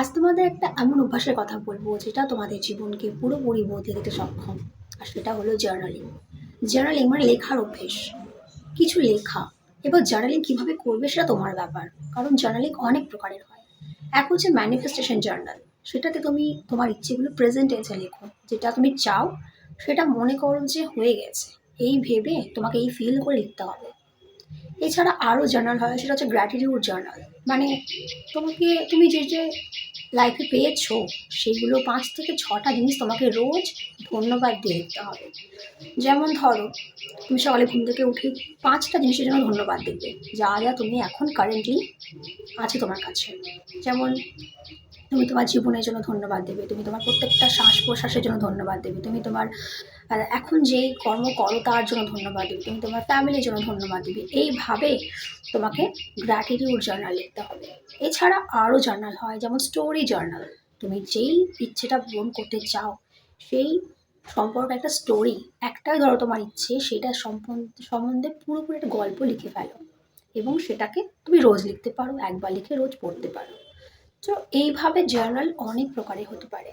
আজ তোমাদের একটা এমন অভ্যাসের কথা বলব, যেটা তোমাদের জীবনকে পুরোপুরি বদলে দিতে সক্ষম। আর সেটা হলো জার্নালিং জার্নালিং মানে লেখার অভ্যেস। কিছু লেখা, এবার জার্নালিং কীভাবে করবে সেটা তোমার ব্যাপার, কারণ জার্নালিং অনেক প্রকারের হয়। এক হচ্ছে ম্যানিফেস্টেশন জার্নাল সেটাতে তুমি তোমার ইচ্ছেগুলো প্রেজেন্ট টেন্সে লেখো। যেটা তুমি চাও, সেটা মনে করো যে হয়ে গেছে। এই ভেবে তোমাকে এই ফিল করে লিখতে হবে। এছাড়া আরও জার্নাল হয়, সেটা হচ্ছে গ্র্যাটিটিউড জার্নাল মানে তোমাকে, তুমি যে যে লাইফে পেয়েছ, সেগুলো পাঁচ থেকে ছটা জিনিস তোমাকে রোজ ধন্যবাদ দিয়ে দিতে হবে। যেমন ধরো, তুমি সকালে ঘুম থেকে উঠে পাঁচটা জিনিসের জন্য ধন্যবাদ দেবে, যা যা তুমি এখন কারেন্টলি আছে তোমার কাছে। যেমন তুমি তোমার জীবনের জন্য ধন্যবাদ দেবে, তুমি তোমার প্রত্যেকটা শ্বাস প্রশ্বাসের জন্য ধন্যবাদ দেবে, তুমি তোমার এখন যেই কর্ম করো তার জন্য ধন্যবাদ দেবে, তুমি তোমার ফ্যামিলির জন্য ধন্যবাদ দেবে। এইভাবে তোমাকে গ্র্যাটিটিউড জার্নাল লিখতে হবে। এছাড়া আরও জার্নাল হয়, যেমন স্টোরি জার্নাল তুমি যেই ইচ্ছেটা পূরণ করতে চাও, সেই সম্পর্কে একটা স্টোরি একটাই ধরো তোমার ইচ্ছে, সেটা সম্বন্ধে পুরোপুরি একটা গল্প লিখে ফেলো। এবং সেটাকে তুমি রোজ লিখতে পারো, একবার লিখে রোজ পড়তে পারো। তো এইভাবে জার্নাল অনেক প্রকারে হতে পারে।